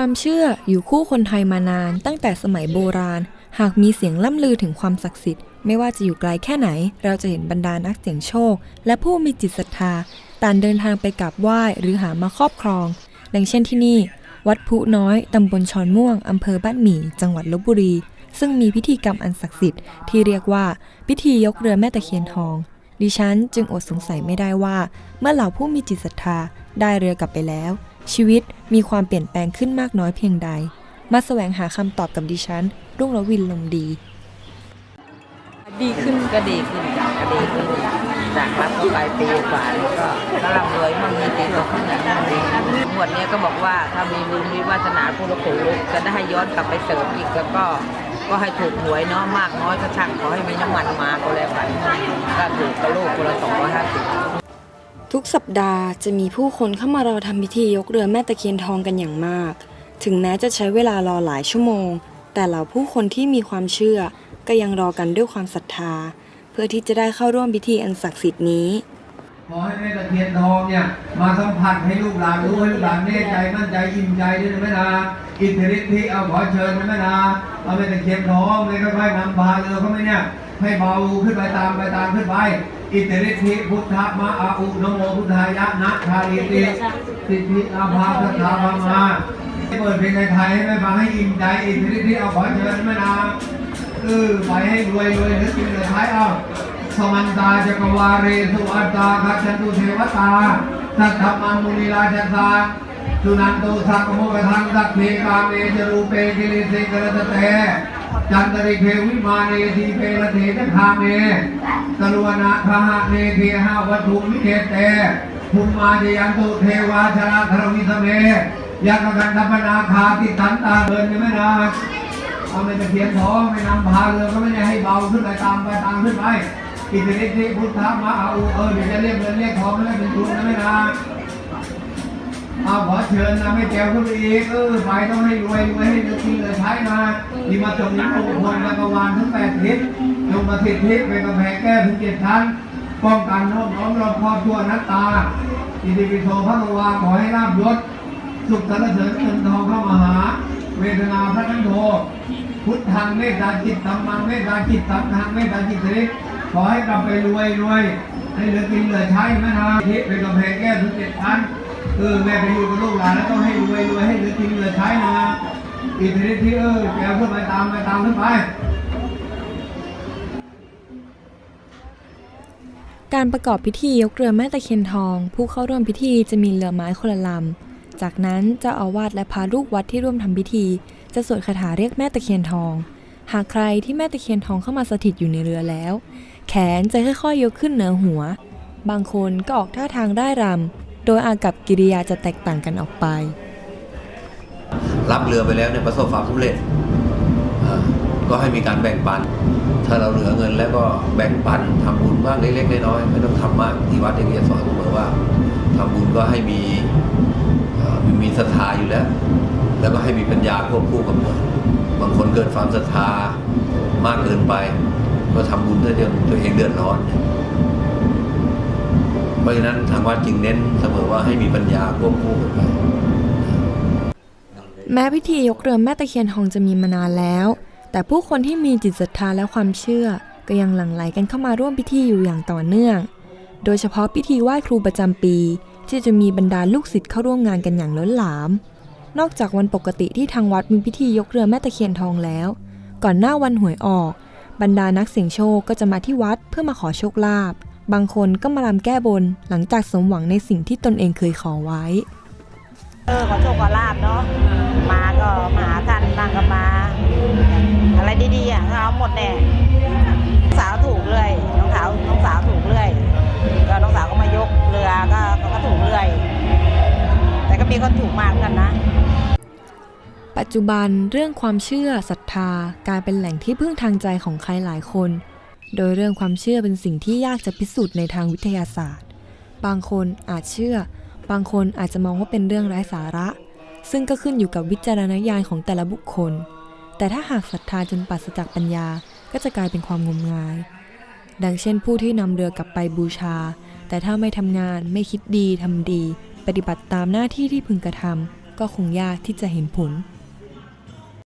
ความเชื่ออยู่คู่คนไทยมานานตั้งแต่สมัยโบราณ หากมีเสียงล่ำลือถึงความศักดิ์สิทธิ์ไม่ว่าจะอยู่ไกลแค่ไหน เราจะเห็นบรรดานักเสี่ยงโชค และผู้มีจิตศรัทธาต่างเดินทางไปกราบไหว้หรือหามาครอบครอง ดังเช่นที่นี่ วัดพุน้อยตำบลชอนม่วงอำเภอบ้านหมี่ จังหวัดลบบุรี ซึ่งมีพิธีกรรมอันศักดิ์สิทธิ์ที่เรียกว่าพิธียกเรือแม่ตะเคียนทอง ดิฉันจึงอดสงสัยไม่ได้ว่า เมื่อเหล่าผู้มีจิตศรัทธาได้เรือกลับไปแล้ว ชีวิตมีความเปลี่ยนแปลงขึ้นมากน้อยเพียงใด มาแสวงหาคำตอบกับดิฉัน รุ่งรวินลงดี ดีขึ้นก็ดีขึ้นจ้ะก็ดีขึ้นจากรับเข้าไปปีกว่าแล้วก็ก็ร่ำรวยมั่งมีสีสุขขึ้นอย่างนั้นดีงวดเนี้ยก็บอกว่าถ้ามีบุญมีวาสนาผู้ละขู่จะได้ให้ย้อนกลับไปเสริมอีกแล้วก็ก็ให้ถูกหวยเนาะมากน้อยก็ช่างขอให้มีน้ำมันมาก็แล้วกันก็ถูกกระโลกคนละสองร้อยห้าสิบ ทุกสัปดาห์จะมีผู้คนเข้ามารอทำพิธียกเรือแม่ตะเคียนทองกันอย่างมาก ถึงแม้จะใช้เวลารอหลายชั่วโมง แต่เหล่าผู้คนที่มีความเชื่อก็ยังรอกันด้วยความศรัทธา เพื่อที่จะได้เข้าร่วมพิธีอันศักดิ์สิทธิ์นี้ ขอให้แม่ตะเคียนทองเนี่ยมาสัมผัสให้ลูกหลานรู้ให้ลูกหลานแน่ใจมั่นใจอิ่มใจด้วยนะแม่นาอิทธิฤทธิ์ที่เอาขอเชิญนะแม่นาเอาแม่ตะเคียนทองเลยค่อยๆนำพาเรือเขาไหมเนี่ยให้เบาขึ้นไปตามไปตามขึ้นไปอิทธิฤทธิพุทธมะอาอุนโมพุทธายะนะชาลิติสิทธิอาภาพัฒนาภามาเปิดเพลงไทยให้แม่ฟังให้อิ่มใจอิทธิฤทธิเอาขอเชิญนะแม่นาเออไปให้รวยรวยนึกกินเลยท้ายเอาสมันตาจักรวาเรสุอัตตาคัจจตุเทวตาสัทธมังมุนีราชสาสุนันโตสักโมกทังสักเทกาเมจรูเปกิริสิกรตเต จันตริเควิมาเนทีเปรเทจคาเมตรวนาคหะเนเทหาวัตถุมิเกเตภูมิมาเจยันตุเทวาชราธรวิสเมยักกันทัปนาคาติตันตาเดินยังไม่นาเอาไม่ตะเคียนทองไม่นำพาเรือก็ไม่ได้ให้เบาขึ้นไปตามไปตามขึ้นไปอิทธิฤทธิพุทธมาเอาเออเดี๋ยวจะเรียกเงินเรียกทองไม่เป็นทุนนะไม่นา เอาขอเชิญนะไม่แก้วขึ้นไปอีกเออไปต้องให้รวยรวยให้เลือกินเหลือใช้มาที่มาจมนิ้มงคลจักรวาลทั้งแปดทิศจงมาทิศทิศเป็นกำแพงแก้ถึงเจ็ดชั้นป้องกันโน้มน้อมรอบครอบทั่วนัตตาอิติปิโสพระกวาขอให้ราบยศสุขสรรเสริญเงินทองเข้ามาหา เวทนาพระนันโทพุทธังเมตตาจิตธรรมังเมตตาจิตสังฆังเมตตาจิตสิขอให้กลับไปรวยรวยให้เหลือกินเหลือใช้แม่นาทิพย์เป็นกำแพงแก้ถึงเจ็ดชั้น เออแม่ไปอยู่กับลูกหลานแล้วต้องให้รวยรวยให้เหลือกินเหลือใช้นะอิทธิฤทธิ์ที่เออแกขึ้นไปตามไปตามขึ้นไปการประกอบพิธียกเรือแม่ตะเคียนทอง ผู้เข้าร่วมพิธีจะมีเรือไม้คนละลำ จากนั้นเจ้าอาวาสและพระลูกวัดที่ร่วมทำพิธี จะสวดคาถาเรียกแม่ตะเคียนทอง หากใครที่แม่ตะเคียนทองเข้ามาสถิตอยู่ในเรือแล้ว แขนจะค่อยๆยกขึ้นเหนือหัว บางคนก็ออกท่าทางได้รำ โดยอากับกิริยาจะแตกต่างกันออกไป รับเรือไปแล้วเนี่ยประสบความสำเร็จ ก็ให้มีการแบ่งปัน ถ้าเราเหลือเงินแล้วก็แบ่งปันทำบุญบ้างเล็กๆน้อยๆไม่ต้องทำมากที่วัดเองจะสอนเสมอว่าทำบุญก็ให้มีมีมีศรัทธาอยู่แล้ว แล้วก็ให้มีปัญญาควบคู่กับมันบางคนเกิดความศรัทธามากเกินไป ก็ทำบุญได้จนตัวเองเดือดร้อน ราะฉะนั้นทางวัดจึงเน้นเสมอว่าให้มีปัญญาควบคู่กันไปแม้พิธียกเรือแม่ตะเคียนทองจะมีมานานแล้ว แต่ผู้คนที่มีจิตศรัทธาและความเชื่อ ก็ยังหลั่งไหลกันเข้ามาร่วมพิธีอยู่อย่างต่อเนื่อง โดยเฉพาะพิธีไหว้ครูประจำปี ที่จะมีบรรดาลูกศิษย์เข้าร่วมงานกันอย่างล้นหลาม นอกจากวันปกติที่ทางวัดมีพิธียกเรือแม่ตะเคียนทองแล้ว ก่อนหน้าวันหวยออก บรรดานักเสี่ยงโชคก็จะมาที่วัดเพื่อมาขอโชคลาภ บางคนก็มาลำแก้บนหลังจากสมหวังในสิ่งที่ตนเองเคยขอไว้ เออขอโชคขอลาบเนาะมาก็มาหาท่านบ้างก็มา อะไรดีๆอะก็เอาหมดแน่น้องสาวถูกเลยน้องสาวน้องสาวถูกเรื่อยก็น้องสาวก็มายกเรือก็ก็ก็ถูกเรื่อย แต่ก็มีคนถูกมากกันนะปัจจุบันเรื่องความเชื่อศรัทธากลายเป็นแหล่งที่พึ่งทางใจของใครหลายคน โดยเรื่องความเชื่อเป็นสิ่งที่ยากจะพิสูจน์ในทางวิทยาศาสตร์ บางคนอาจเชื่อ บางคนอาจจะมองว่าเป็นเรื่องไร้สาระ ซึ่งก็ขึ้นอยู่กับวิจารณญาณของแต่ละบุคคล แต่ถ้าหากศรัทธาจนปราศจากปัญญา ก็จะกลายเป็นความงมงาย ดังเช่นผู้ที่นำเรือกลับไปบูชา แต่ถ้าไม่ทำงานไม่คิดดีทำดี ปฏิบัติตามหน้าที่ที่พึงกระทำก็คงยากที่จะเห็นผล